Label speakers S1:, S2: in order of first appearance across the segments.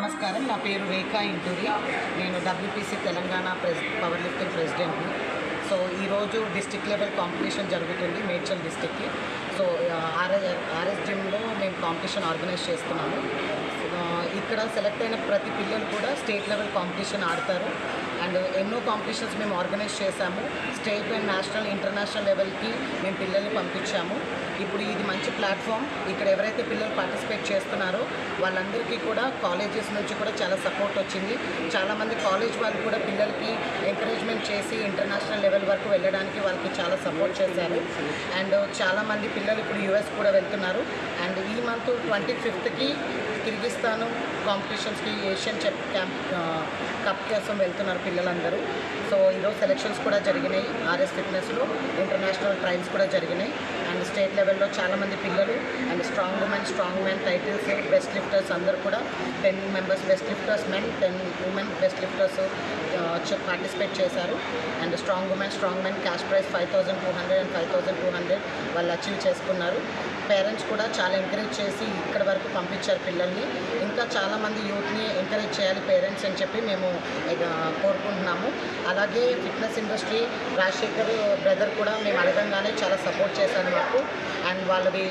S1: నమస్కారం. నా పేరు రేఖా ఇంటూరి నేను WPC Telangana press power lifting ప్రెసిడెంట్ని. So ఈరోజు డిస్టిక్ లెవెల్ కాంపిటీషన్ జరుగుతుంది మేడ్చల్ డిస్టిక్కి సో ఆర్ఎస్ ఆర్ఎస్ జిమ్లో మేము కాంపిటీషన్ ఆర్గనైజ్ చేస్తున్నాము. ఇక్కడ సెలెక్ట్ అయిన ప్రతి పిల్లలు కూడా స్టేట్ లెవెల్ కాంపిటీషన్ ఆడతారు. అండ్ ఎన్నో కాంపిటీషన్స్ మేము ఆర్గనైజ్ చేశాము. స్టేట్ అండ్ నేషనల్ ఇంటర్నేషనల్ లెవెల్కి మేము పిల్లల్ని పంపించాము. ఇప్పుడు ఇది మంచి ప్లాట్ఫామ్ ఇక్కడ ఎవరైతే పిల్లలు పార్టిసిపేట్ చేస్తున్నారో వాళ్ళందరికీ కూడా కాలేజెస్ నుంచి కూడా చాలా సపోర్ట్ వచ్చింది. చాలామంది కాలేజ్ వాళ్ళు కూడా పిల్లలకి ఎంకరేజ్మెంట్ చేసి ఇంటర్నేషనల్ లెవెల్ వరకు వెళ్ళడానికి వాళ్ళకి చాలా సపోర్ట్ చేశారు. అండ్ చాలామంది పిల్లలు ఇప్పుడు యూఎస్ కూడా వెళ్తున్నారు. అండ్ ఈ మంత్ ట్వంటీ ఫిఫ్త్కి కిర్గిస్తాను కాంపిటీషన్స్కి ఏషియన్ చెప్ క్యాంప్ కప్ కోసం వెళ్తున్నారు పిల్లలందరూ. సో ఈరోజు సెలెక్షన్స్ కూడా జరిగినాయి. ఆర్ఎస్ ఫిట్నెస్లో ఇంటర్నేషనల్ ట్రయల్స్ కూడా జరిగినాయి. స్టేట్ లెవెల్లో చాలామంది పిల్లలు and strong women strong men titles best lifters అందరూ కూడా. Ten members best lifters men ten women best lifters participate చేశారు. And strong women strong men cash prize five thousand two hundred and five thousand two hundred వాళ్ళు achieve చేసుకున్నారు. Parents కూడా చాలా encourage చేసి ఇక్కడ వరకు పంపించారు పిల్లల్ని. ఇంకా చాలామంది యూత్ని ఎంకరేజ్ చేయాలి పేరెంట్స్ అని చెప్పి మేము కోరుకుంటున్నాము. అలాగే ఫిట్నెస్ ఇండస్ట్రీ రాజశేఖర్ బ్రదర్ కూడా మేము అడగంగానే చాలా సపోర్ట్ చేశారు మాకు. అండ్ వాళ్ళది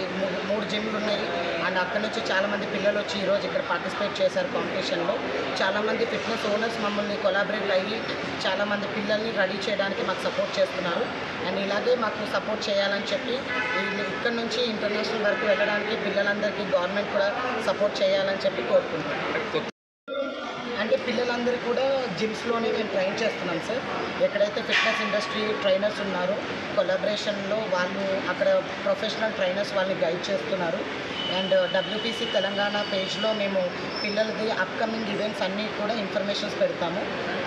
S1: మూడు జిమ్లు ఉన్నాయి. అండ్ అక్కడ నుంచి చాలామంది పిల్లలు వచ్చి ఈరోజు ఇక్కడ పార్టిసిపేట్ చేశారు కాంపిటీషన్లో చాలామంది ఫిట్నెస్ ఓనర్స్ మమ్మల్ని కొలాబరేట్ అయ్యి చాలామంది పిల్లల్ని రెడీ చేయడానికి మాకు సపోర్ట్ చేస్తున్నారు. అండ్ ఇలాగే మాకు సపోర్ట్ చేయాలని చెప్పి ఇక్కడ నుంచి ఇంటర్నేషనల్ వరకు వెళ్ళడానికి పిల్లలందరికీ గవర్నమెంట్ కూడా సపోర్ట్ చేయాలని చెప్పి కోరుకుంటున్నాను అంటే పిల్లలందరూ కూడా జిమ్స్లోనే మేము ట్రైన్ చేస్తున్నాం సార్ ఎక్కడైతే ఫిట్నెస్ ఇండస్ట్రీ ట్రైనర్స్ ఉన్నారో కొలాబరేషన్లో వాళ్ళు అక్కడ ప్రొఫెషనల్ ట్రైనర్స్ వాళ్ళని గైడ్ చేస్తున్నారు. అండ్ డబ్ల్యూపీసీ uh, తెలంగాణ పేజ్లో మేము పిల్లలది అప్కమింగ్ ఈవెంట్స్ అన్నీ కూడా ఇన్ఫర్మేషన్స్ పెడతాము.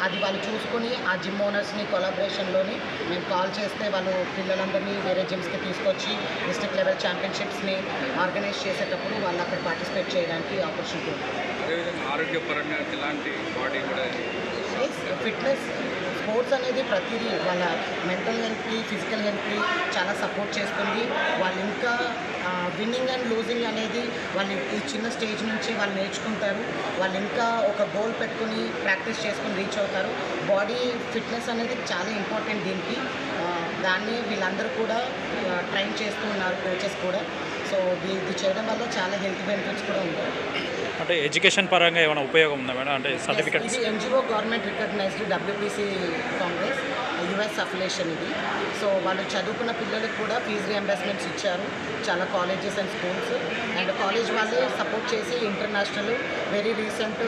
S1: అది వాళ్ళు చూసుకొని ఆ జిమ్ ఓనర్స్ని కొలాబరేషన్లోని మేము కాల్ చేస్తే వాళ్ళు పిల్లలందరినీ వేరే జిమ్స్కి తీసుకొచ్చి డిస్ట్రిక్ట్ లెవెల్ ఛాంపియన్షిప్స్ని ఆర్గనైజ్ చేసేటప్పుడు వాళ్ళు అక్కడ పార్టిసిపేట్ చేయడానికి ఆపర్చునిటీ ఉంటుంది.
S2: అదేవిధంగా ఆరోగ్యపరంగా ఎలాంటి బాడీ కూడా
S1: ఫిట్నెస్ స్పోర్ట్స్ అనేది ప్రతిదీ వాళ్ళ మెంటల్ హెల్త్కి ఫిజికల్ హెల్త్కి చాలా సపోర్ట్ చేస్తుంది. వాళ్ళు ఇంకా విన్నింగ్ అండ్ లూజింగ్ అనేది వాళ్ళు ఈ చిన్న స్టేజ్ నుంచి వాళ్ళు నేర్చుకుంటారు. వాళ్ళు ఇంకా ఒక గోల్ పెట్టుకుని ప్రాక్టీస్ చేసుకుని రీచ్ అవుతారు. బాడీ ఫిట్నెస్ అనేది చాలా ఇంపార్టెంట్ దీనికి. దాన్ని వీళ్ళందరూ కూడా ట్రైన్ చేస్తూ ఉన్నారు కోచెస్ కూడా. సో ఇది ఇది చేయడం వల్ల చాలా హెల్త్ బెనిఫిట్స్ కూడా ఉంటాయి.
S3: అంటే ఎడ్యుకేషన్ పరంగా ఏమైనా ఉపయోగం ఉందా మేడం? అంటే సర్టిఫికెట్స్
S1: ఇది NGO government recognised WPC Congress US affiliation ఇది. సో వాళ్ళు చదువుకున్న పిల్లలకు కూడా ఫీజు రియంబర్స్మెంట్స్ ఇచ్చారు. చాలా colleges and schools and college వాళ్ళే సపోర్ట్ చేసి ఇంటర్నేషనల్ వెరీ రీసెంట్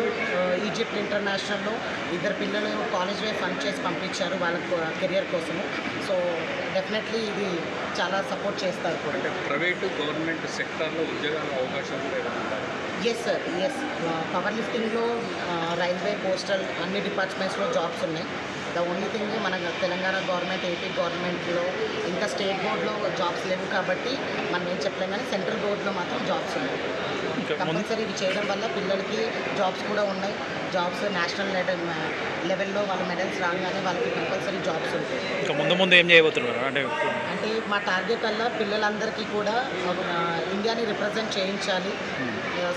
S1: ఈజిప్ట్ ఇంటర్నేషనల్లో ఇద్దరు పిల్లలు కాలేజ్ వే ఫండ్ చేసి పంపించారు వాళ్ళ కెరియర్ కోసము. సో డెఫినెట్లీ ఇది చాలా సపోర్ట్ చేస్తారు కూడా.
S2: ప్రైవేటు గవర్నమెంట్ సెక్టార్లో ఉద్యోగాల అవకాశం
S1: ఎస్ సార్ ఎస్ పవర్ లిఫ్టింగ్లో రైల్వే పోస్టల్ అన్ని డిపార్ట్మెంట్స్లో జాబ్స్ ఉన్నాయి. ద ఓన్లీ థింగ్ మన తెలంగాణ గవర్నమెంట్ ఏపీ గవర్నమెంట్లో ఇంకా స్టేట్ బోర్డులో జాబ్స్ లేవు కాబట్టి మనం ఏం చెప్పలేం కానీ సెంట్రల్ బోర్డులో మాత్రం జాబ్స్ ఉన్నాయి. కంపల్సరీ ఇది చేయడం వల్ల పిల్లలకి జాబ్స్ కూడా ఉన్నాయి. జాబ్స్ నేషనల్ లెవెల్ లెవెల్లో వాళ్ళ మెడల్స్ రాగానే వాళ్ళకి కంపల్సరీ జాబ్స్ ఉంటాయి.
S3: ఇంకా ముందు ముందు ఏం చేయబోతున్నారు? అంటే
S1: అంటే మా టార్గెట్ వల్ల పిల్లలందరికీ కూడా ఇండియాని రిప్రజెంట్ చేయించాలి.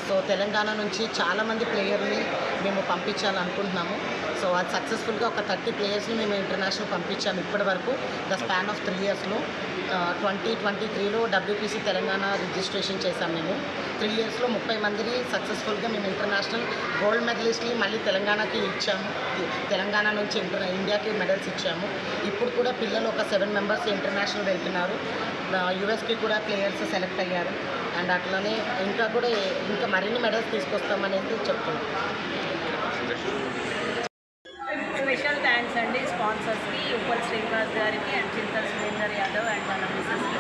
S1: సో తెలంగాణ నుంచి చాలామంది ప్లేయర్ని మేము పంపించాలనుకుంటున్నాము. సో అది సక్సెస్ఫుల్గా ఒక థర్టీ ప్లేయర్స్ని మేము ఇంటర్నేషనల్ పంపించాము ఇప్పటి వరకు ద స్పాన్ ఆఫ్ త్రీ ఇయర్స్లో ట్వంటీ ట్వంటీ త్రీలో డబ్ల్యూపీసీ తెలంగాణ రిజిస్ట్రేషన్ చేశాం మేము. త్రీ ఇయర్స్లో ముప్పై మందిని సక్సెస్ఫుల్గా మేము ఇంటర్నేషనల్ గోల్డ్ మెడలిస్ట్ని మళ్ళీ తెలంగాణకి ఇచ్చాము. తెలంగాణ నుంచి ఇంటర్ ఇండియాకి మెడల్స్ ఇచ్చాము. ఇప్పుడు కూడా పిల్లలు ఒక సెవెన్ మెంబర్స్ ఇంటర్నేషనల్ వెళ్తున్నారు. యుఎస్కి కూడా ప్లేయర్స్ సెలెక్ట్ అయ్యారు. అండ్ అట్లనే ఇంకా కూడా ఇంకా మరిన్ని మెడల్స్ తీసుకొస్తామనేది చెప్తున్నాం.
S4: స్పెషల్ థ్యాంక్స్ అండి స్పాన్సర్స్కి ఉప్పల్ శ్రీనివాస్ గారికి అండ్ చింతల్ సురేందర్ యాదవ్ అండ్ వాళ్ళ మిసెస్కి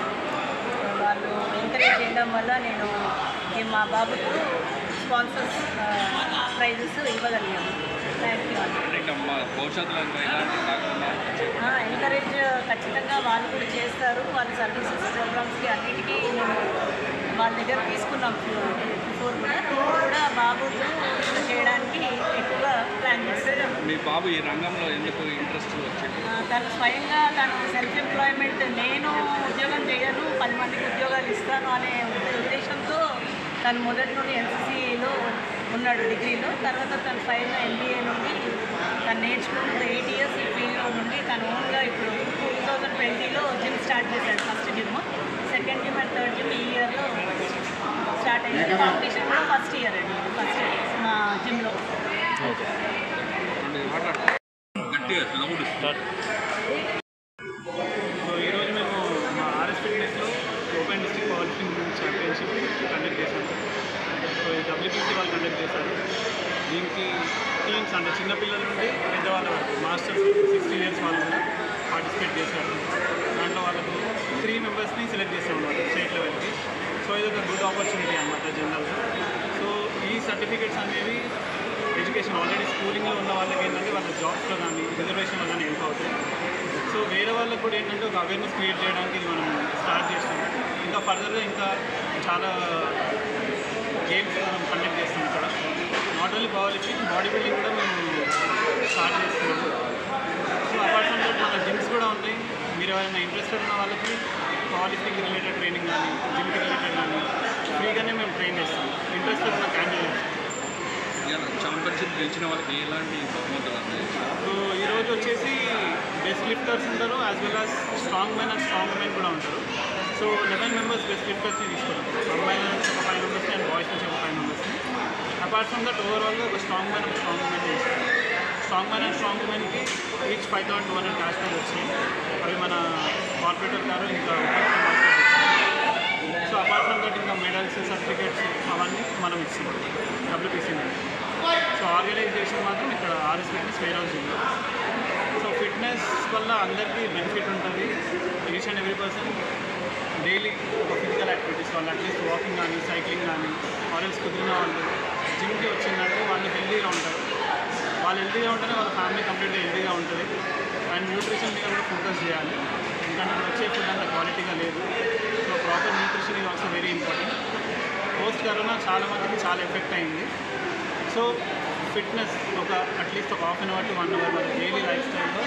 S4: వాళ్ళు ఎంకరేజ్ చేయడం వల్ల నేను మా బాబుకు స్పాన్సర్స్ ప్రైజెస్ ఇవ్వగలిగాను. ఎంకరేజ్ ఖచ్చితంగా వాళ్ళు కూడా చేస్తారు. వాళ్ళ సర్వీసెస్ ప్రోగ్రామ్స్కి అన్నిటికీ నేను వాళ్ళ దగ్గర తీసుకున్నాం బిఫోర్ కూడా. కూడా బాబుతో చేయడానికి ఎక్కువగా ప్లాన్ చేస్తాను
S2: మీ బాబు ఈ రంగంలో ఎందుకు ఇంట్రెస్ట్ వచ్చింది?
S4: తను స్వయంగా తను సెల్ఫ్ ఎంప్లాయ్మెంట్ నేను ఉద్యోగం చేయను పది మందికి ఉద్యోగాలు ఇస్తాను అనే ఉద్దేశంతో తను మొదటి నుండి ఎన్సీసీలో ఉన్నాడు డిగ్రీలో. తర్వాత తను ఫైవ్లో ఎంబీఏ నుండి తను నేర్చుకుని ఒక ఎయిట్ ఇయర్స్ ఈ ఫీల్డ్లో నుండి తను ఓన్గా ఇప్పుడు టూ థౌజండ్ ట్వంటీలో జిమ్ స్టార్ట్ చేశాడు first gym second gym and third gym ఈ ఇయర్లో స్టార్ట్ అయింది కాంపిటీషన్ కూడా ఫస్ట్ ఇయర్ అండి. ఫస్ట్ మా జిమ్లో
S2: గట్టిగా లౌడ్
S3: స్టార్ట్
S5: సో ఈరోజు మేము మా RS ఫిట్నెస్లో open district power lifting championship conduct చేశాము. సో వాళ్ళు కండక్ట్ చేశారు. దీనికి టీమ్స్ అంటే చిన్నపిల్లల నుండి పెద్దవాళ్ళ వరకు మాస్టర్స్ సిక్స్టీన్ ఇయర్స్ వాళ్ళు కూడా పార్టిసిపేట్ చేశారు. దాంట్లో వాళ్ళకు త్రీ మెంబర్స్ని సెలెక్ట్ చేసాం అన్నమాట స్టేట్ లెవెల్కి సో ఇది ఒక గుడ్ ఆపర్చునిటీ అనమాట జనరల్గా సో ఈ సర్టిఫికేట్స్ అనేవి ఎడ్యుకేషన్ ఆల్రెడీ స్కూలింగ్లో ఉన్న వాళ్ళకి ఏంటంటే వాళ్ళ జాబ్స్లో కానీ రిజర్వేషన్లో కానీ హెల్ప్ అవుతాయి. సో వేరే వాళ్ళకి కూడా ఏంటంటే ఒక అవేర్నెస్ క్రియేట్ చేయడానికి ఇది మనం స్టార్ట్ చేస్తాం ఇంకా ఫర్దర్గా ఇంకా చాలా గేమ్స్ మనం కండక్ట్ చేస్తాం ఇక్కడ. Not only power lifting body building కూడా మేము స్టార్ట్ చేస్తున్నాము సో అపార్ట్ ఫ్రమ్ దట్ మన జిమ్స్ కూడా ఉన్నాయి మీరు ఎవరైనా ఇంట్రెస్టెడ్ ఉన్న వాళ్ళకి పవర్ లిఫ్టింగ్ రిలేటెడ్ ట్రైనింగ్ కానీ జిమ్కి రిలేటెడ్ కానీ ఫ్రీగానే మేము ట్రైన్ చేస్తాం. ఇంట్రెస్టెడ్ ఉన్న క్యాండిడేట్స్
S2: ఛాంపియన్షిప్ గెలిచిన వాళ్ళకి ఎలాంటి
S5: సో ఈరోజు వచ్చేసి బెస్ట్ లిఫ్టర్స్ ఉంటారు as well as strong men and strong men కూడా ఉంటారు. సో లెవెన్ మెంబర్స్ బెస్ట్ లిఫ్టర్స్ని తీసుకున్నాం అమ్మాయిల నుంచి ఒక ఫైవ్ మెంబర్స్ని అండ్ బాయ్స్ నుంచి ఒక ఫైవ్ మెంబర్స్ని అపార్ట్ ఫ్రమ్ దట్ ఓవరాల్గా ఒక స్ట్రాంగ్ మ్యాన్ ఒక స్ట్రాంగ్ ఉమెన్ చేస్తారు స్ట్రాంగ్ మ్యాన్ అండ్ స్ట్రాంగ్ ఉమెన్కి each five thousand two hundred cash prize వచ్చినాయి అవి మన కార్పొరేటర్ గారు ఇంకా సో అపార్ట్ ఫ్రమ్ దట్ ఇంకా మెడల్స్ సర్టిఫికేట్స్ అవన్నీ మనం ఇస్తున్నాం. డబ్ల్యూపీసీ మీద. సో ఆర్గనైజేషన్ మాత్రం ఇక్కడ ఆర్ఎస్ ఫిట్నెస్ వేర్ హౌస్ ఉంది. సో ఫిట్నెస్ వల్ల అందరికీ బెనిఫిట్ ఉంటుంది. Each and every person daily ఒక ఫిజికల్ యాక్టివిటీస్ వాళ్ళు అట్లీస్ట్ వాకింగ్ కానీ సైక్లింగ్ కానీ ఆరెల్స్ కుదిరిన వాళ్ళు జిమ్కి వచ్చిందంటే వాళ్ళు హెల్తీగా ఉంటారు. వాళ్ళు హెల్తీగా ఉంటేనే వాళ్ళ ఫ్యామిలీ కంప్లీట్గా హెల్తీగా ఉంటుంది. అండ్ న్యూట్రిషన్ మీద కూడా ఫోకస్ చేయాలి. ఎందుకంటే ఇప్పుడు వచ్చే ఫుడ్ అంత క్వాలిటీగా లేదు. సో ప్రాపర్ న్యూట్రిషన్ ఇది also very important. Post corona చాలా మందికి చాలా ఎఫెక్ట్ అయింది. సో ఫిట్నెస్ ఒక అట్లీస్ట్ ఒక half an hour to one hour వాళ్ళ డైలీ లైఫ్ స్టైల్లో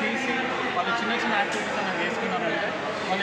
S5: తీసి వాళ్ళు చిన్న చిన్న యాక్టివిటీస్ అనేది వేసుకున్నారంటే వాళ్ళు